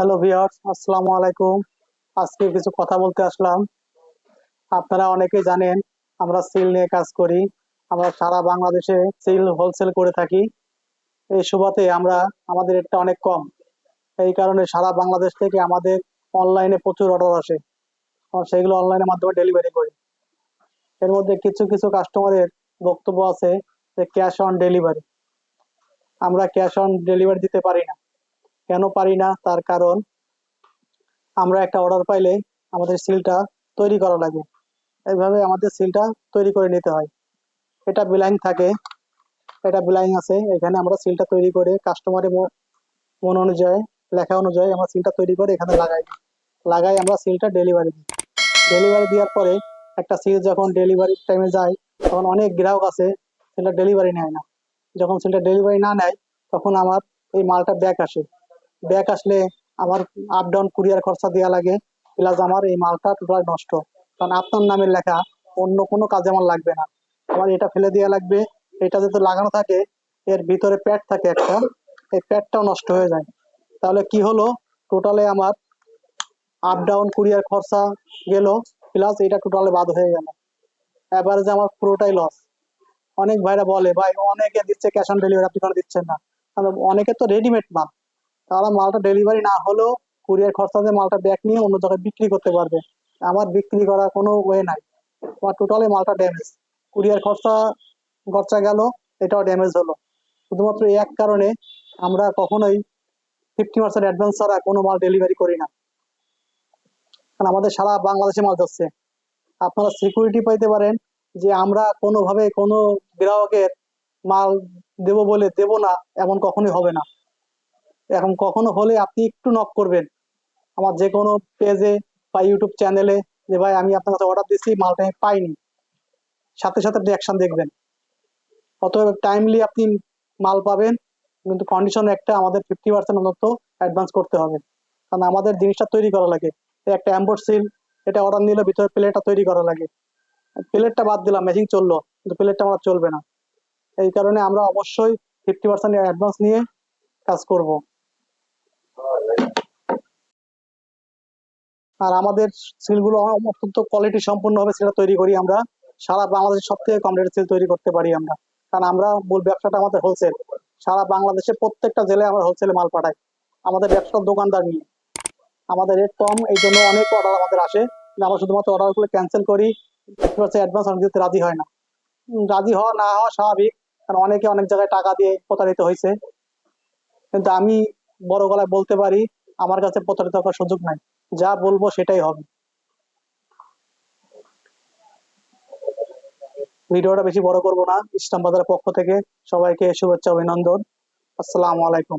Hello viewers আসসালামু আলাইকুম আজকে কিছু কথা বলতে আসলাম। আপনারা অনেকেই জানেন, আমরা সিল নিয়ে কাজ করি। আমরা সারা বাংলাদেশে সিল হোলসেল করে থাকি। এই সুবাদে আমরা, আমাদের রেটটা অনেক কম। এই কারণে সারা বাংলাদেশ থেকে আমাদের অনলাইনে প্রচুর অর্ডার আসে। সেগুলো অনলাইনের মাধ্যমে ডেলিভারি করি। এর মধ্যে কিছু কিছু কাস্টমারের বক্তব্য আছে যে ক্যাশ অন ডেলিভারি আমরা ক্যাশ অন ডেলিভারি দিতে পারি না। কেন পারি না? তার কারণ আমরা একটা অর্ডার পাইলে আমাদের সিলটা তৈরি করা লাগে এইভাবে আমাদের সিলটা তৈরি করে নিতে হয়। এটা বিলাইং থাকে, এটা বিলাইং আছে। এখানে আমরা সিলটা তৈরি করে কাস্টমারের মন অনুযায়ী, লেখা অনুযায়ী আমরা সিলটা তৈরি করে এখানে লাগাই লাগাই আমরা সিলটা ডেলিভারি দিই। ডেলিভারি দেওয়ার পরে একটা সিল যখন ডেলিভারি টাইমে যায়, তখন অনেক গ্রাহক আছে সিলটা ডেলিভারি নেয় না। যখন সিলটা ডেলিভারি না নেয়, তখন আমার এই মালটা ব্যাক আসে। ব্যাক আসলে আমার আপ ডাউন কুরিয়ার খরচা দেওয়া লাগে প্লাস আমার এই মালটা টোটাল নষ্ট। কারণ আপনার নামের লেখা, অন্য কোনো কাজে আমার লাগবে না। আমার এটা ফেলে দেওয়া লাগবে। এটা যেহেতু লাগানো থাকে, এর ভিতরে প্যাড থাকে একটা, এই প্যাডটাও নষ্ট হয়ে যায়। তাহলে কি হলো? টোটালে আমার আপ ডাউন কুরিয়ার খরচা গেল প্লাস এটা টোটালে বাদ হয়ে গেল। এবারে যে আমার পুরোটাই লস অনেক ভাইরা বলে, ভাই, অনেকে দিচ্ছে ক্যাশ অন ডেলিভারি আপনি কেন দিচ্ছেন না। অনেকে তো রেডিমেড মাল। তারা মালটা ডেলিভারি না হলেও কুরিয়ার খরচাতে মালটা ব্যাক নিয়ে অন্য জায়গায় বিক্রি করতে পারবে। আমার বিক্রি করার কোনো ওয়ে নাই। আমার টোটালি মালটা ড্যামেজ কুরিয়ার খরচা খরচা গেল, এটাও ড্যামেজ হলো। শুধুমাত্র এই এক কারণে আমরা কখনোই ফিফটি পার্সেন্ট অ্যাডভান্স ছাড়া কোনো মাল ডেলিভারি করি না। কারণ আমাদের সারা বাংলাদেশে মাল যাচ্ছে। আপনারা সিকিউরিটি পাইতে পারেন যে আমরা কোনোভাবে কোনো গ্রাহকের মাল দেব বলে দেব না, এমন কখনোই হবে না। এখন কখনো হলে আপনি একটু নক করবেন। আমার যে কোনো পেজে বা ইউটিউব চ্যানেলে যে ভাই আমি আপনার কাছে অর্ডার দিচ্ছি মালটা আমি পাইনি। সাথে সাথে রিয়াকশন দেখবেন। অতএব টাইমলি আপনি মাল পাবেন, কিন্তু কন্ডিশন একটা আমাদের ফিফটি পার্সেন্ট অন্তত অ্যাডভান্স করতে হবে। কারণ আমাদের জিনিসটা তৈরি করা লাগে। একটা অ্যাম্বোর্ড সিল এটা অর্ডার নিলে ভিতরে প্লেটটা তৈরি করা লাগে। প্লেটটা বাদ দিলাম মেশিন চলল, কিন্তু প্লেটটা আমার চলবে না। এই কারণে আমরা অবশ্যই ফিফটি পার্সেন্ট অ্যাডভান্স নিয়ে কাজ করব। আর আমাদের সিলগুলো অত্যন্ত কোয়ালিটি সম্পূর্ণ হবে সেটা তৈরি করি আমরা। সারা বাংলাদেশের সব থেকে কম রেটের সিল তৈরি করতে পারি আমরা। কারণ আমরা মূল ব্যবসাটা আমাদের হোলসেল সারা বাংলাদেশে প্রত্যেকটা জেলায় আমরা হোলসেলে মাল পাঠাই। আমাদের ব্যবসার দোকানদার নিয়ে। আমাদের রেট কম, এই জন্য অনেক অর্ডার আমাদের আসে। আমরা শুধুমাত্র অর্ডারগুলো ক্যান্সেল করি। অ্যাডভান্স অনেক দিতে রাজি হয় না। রাজি হওয়া না হওয়া স্বাভাবিক। কারণ অনেকে অনেক জায়গায় টাকা দিয়ে প্রতারিত হয়েছে। কিন্তু আমি বড় গলায় বলতে পারি আমার কাছে প্রতারিত হওয়ার সুযোগ নাই। যা বলব সেটাই হবে। ভিডিওটা বেশি বড় করব না। ইসলাম বাজারের পক্ষ থেকে সবাইকে শুভেচ্ছা, অভিনন্দন। আসসালামু আলাইকুম।